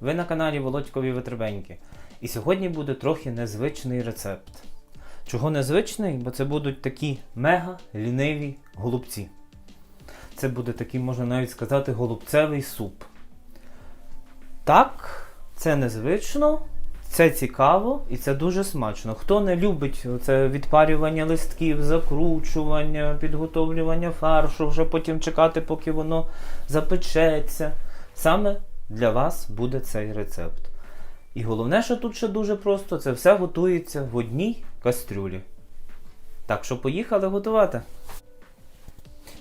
Ви на каналі Володькові Витребеньки. І сьогодні буде трохи незвичний рецепт. Чого незвичний? Бо це будуть такі мега ліниві голубці. Це буде такий, можна навіть сказати, голубцевий суп. Так, це незвично, це цікаво і це дуже смачно. Хто не любить це відпарювання листків, закручування, підготовлювання фаршу, вже потім чекати, поки воно запечеться. Саме для вас буде цей рецепт. І головне, що тут ще дуже просто, це все готується в одній кастрюлі. Так що поїхали готувати.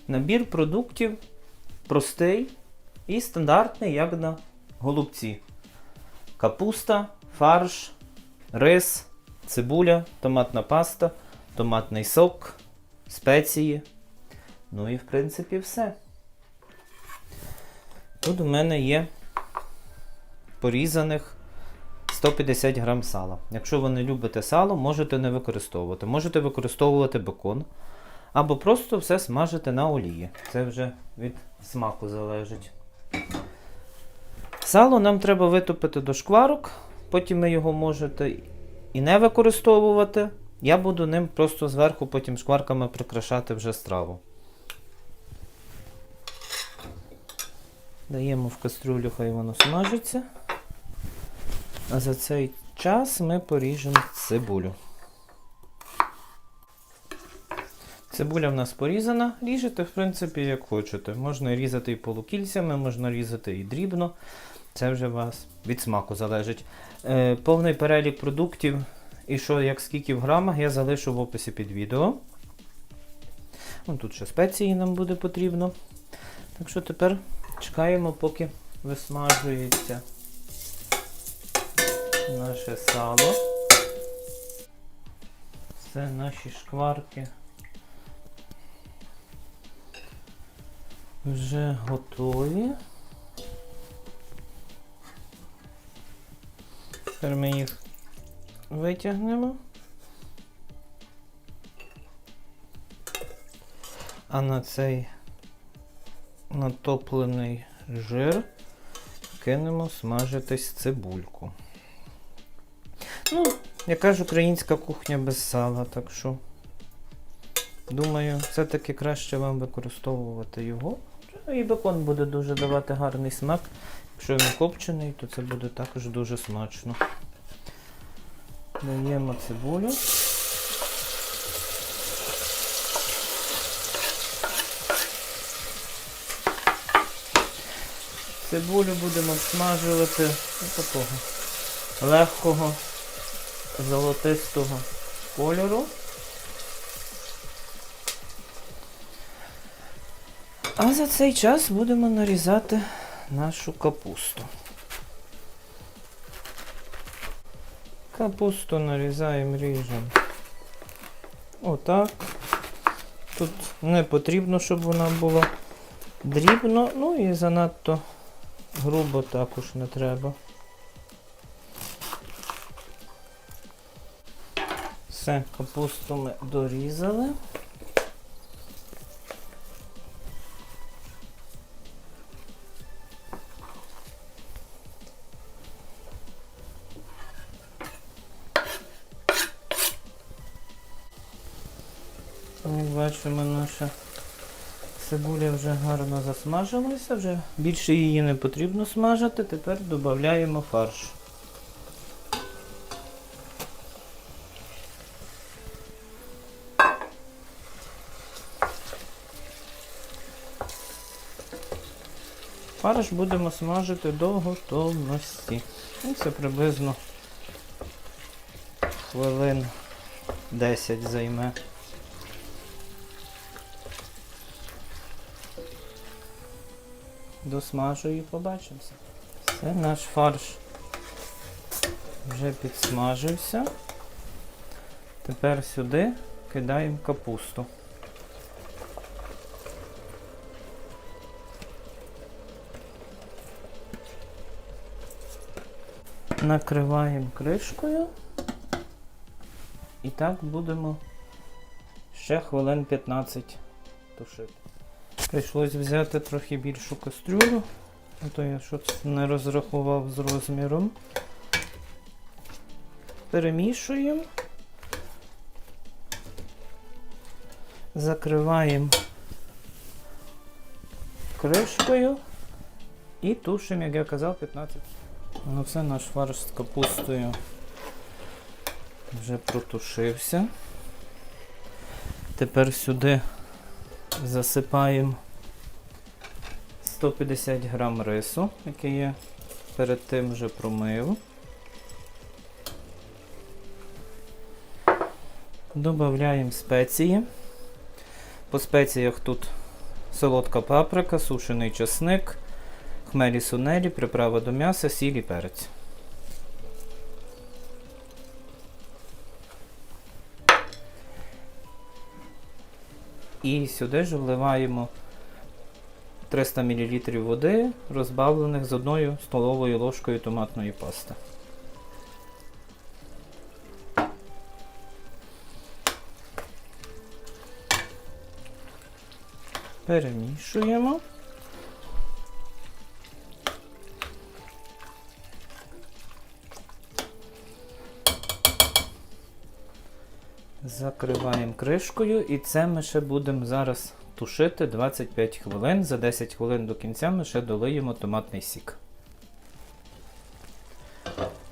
Набір продуктів простий і стандартний, як на голубці. Капуста, фарш, рис, цибуля, томатна паста, томатний сок, спеції. Ну і в принципі все. Тут у мене є порізаних 150 грам сала. Якщо ви не любите сало, можете не використовувати. Можете використовувати бекон. Або просто все смажити на олії. Це вже від смаку залежить. Сало нам треба витопити до шкварок, потім ви його можете і не використовувати. Я буду ним просто зверху потім шкварками прикрашати вже страву. Даємо в кастрюлю, хай воно смажиться. А за цей час ми поріжемо цибулю. Цибуля в нас порізана. Ріжете, в принципі, як хочете. Можна різати і полукільцями, можна різати і дрібно. Це вже вас від смаку залежить. Е, повний перелік продуктів і що, як скільки в грамах, я залишу в описі під відео. Вон тут ще спеції нам буде потрібно. Так що тепер чекаємо, поки висмажується наше сало. Це наші шкварки. Вже готові. Тепер ми їх витягнемо. А на цей натоплений жир кинемо смажитись цибульку. Ну, яка ж українська кухня без сала, так що, думаю, все-таки краще вам використовувати його. Ну, І бекон буде дуже давати гарний смак. Якщо він копчений, то це буде також дуже смачно. Даємо цибулю. Цибулю будемо смажувати такого легкого золотистого кольору. А за цей час будемо нарізати нашу капусту. Капусту нарізаємо ріжемо. Отак. Тут не потрібно, щоб вона була дрібно, ну і занадто грубо також не треба. Все, капусту ми дорізали. Як бачимо, наша цибуля вже гарно засмажилася, вже більше її не потрібно смажити, тепер додаємо фарш. Фарш будемо смажити до готовності. Ну, Це приблизно хвилин 10 займе. Досмажую і побачимося. Все, наш фарш вже підсмажився. Тепер сюди кидаємо капусту. Накриваємо кришкою. І так будемо ще хвилин 15 тушити. Прийшлось взяти трохи більшу кастрюлю, А то я щось не розрахував з розміром. Перемішуємо. Закриваємо кришкою і тушимо, як я казав, 15. Ну все, наш фарш з капустою вже протушився. Тепер сюди засипаємо 150 грам рису, який я перед тим вже промив. Добавляємо спеції. По спеціях тут солодка паприка, сушений чесник, хмелі сунелі, приправа до м'яса, сіль і перець. І сюди ж вливаємо 300 мл води, розбавлених з одною столовою ложкою томатної пасти. Перемішуємо. Закриваємо кришкою і це ми ще будемо зараз тушити 25 хвилин. За 10 хвилин до кінця ми ще долиємо томатний сік.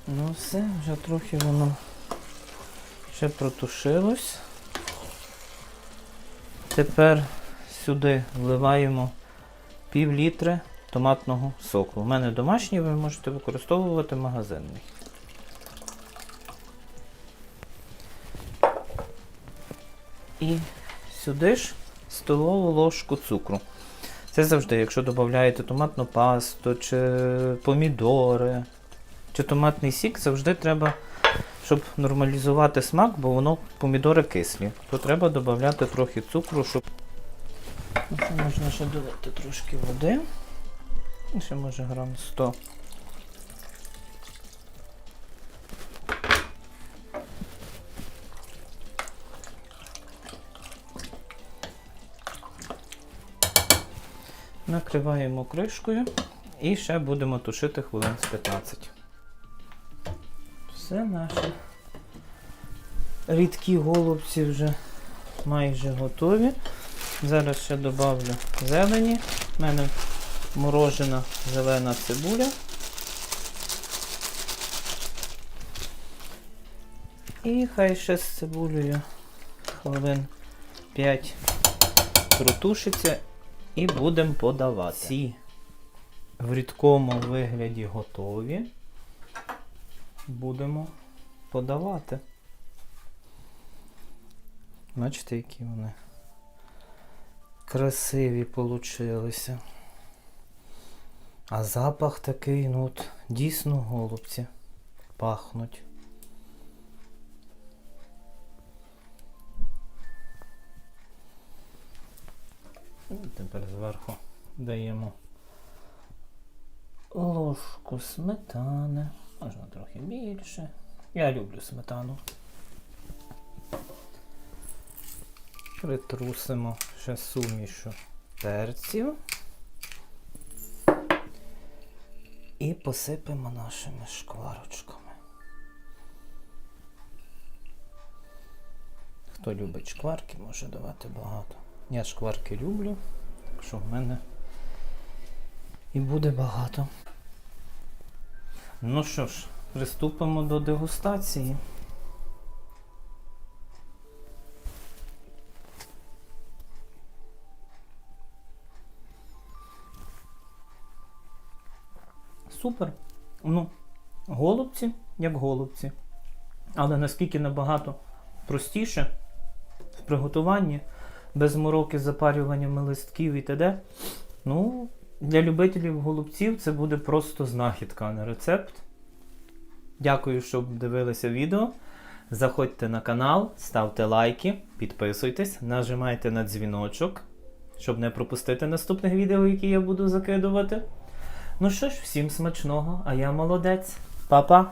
Ну все, вже трохи воно ще протушилось. Тепер сюди вливаємо пів літри томатного соку. У мене домашній, ви можете використовувати магазинний. І сюди ж столову ложку цукру. Це завжди, якщо додаєте томатну пасту, чи помідори, чи томатний сік, завжди треба, щоб нормалізувати смак, бо воно помідори кислі. То треба додати трохи цукру, щоб. Можна ще долити трошки води. І Ще може грам 100. Накриваємо кришкою і ще будемо тушити хвилин з 15. Все наші рідкі голубці вже майже готові. Зараз ще додавлю зелені. У мене морожена зелена цибуля. І хай ще з цибулею хвилин 5 протушиться і будемо подавати. Ці в рідкому вигляді готові. Будемо подавати. Бачите, які вони красиві получилися. А запах такий, ну от дійсно голубці пахнуть. І Тепер зверху даємо ложку сметани. Можна трохи більше. Я люблю сметану. Притрусимо ще сумішу перців. І посипемо нашими шкварочками. Хто любить шкварки, може давати багато. Я шкварки люблю, так що в мене і буде багато. Ну що ж, приступимо до дегустації. Супер. Ну, голубці, як голубці. Але наскільки набагато простіше в приготуванні, без мороки з запарюваннями листків і т.д. Ну, для любителів голубців це буде просто знахідка, а не рецепт. Дякую, що дивилися відео. Заходьте на канал, ставте лайки, підписуйтесь, нажимайте на дзвіночок, щоб не пропустити наступних відео, які я буду закидувати. Ну що ж, всім смачного, а я молодець. Па-па!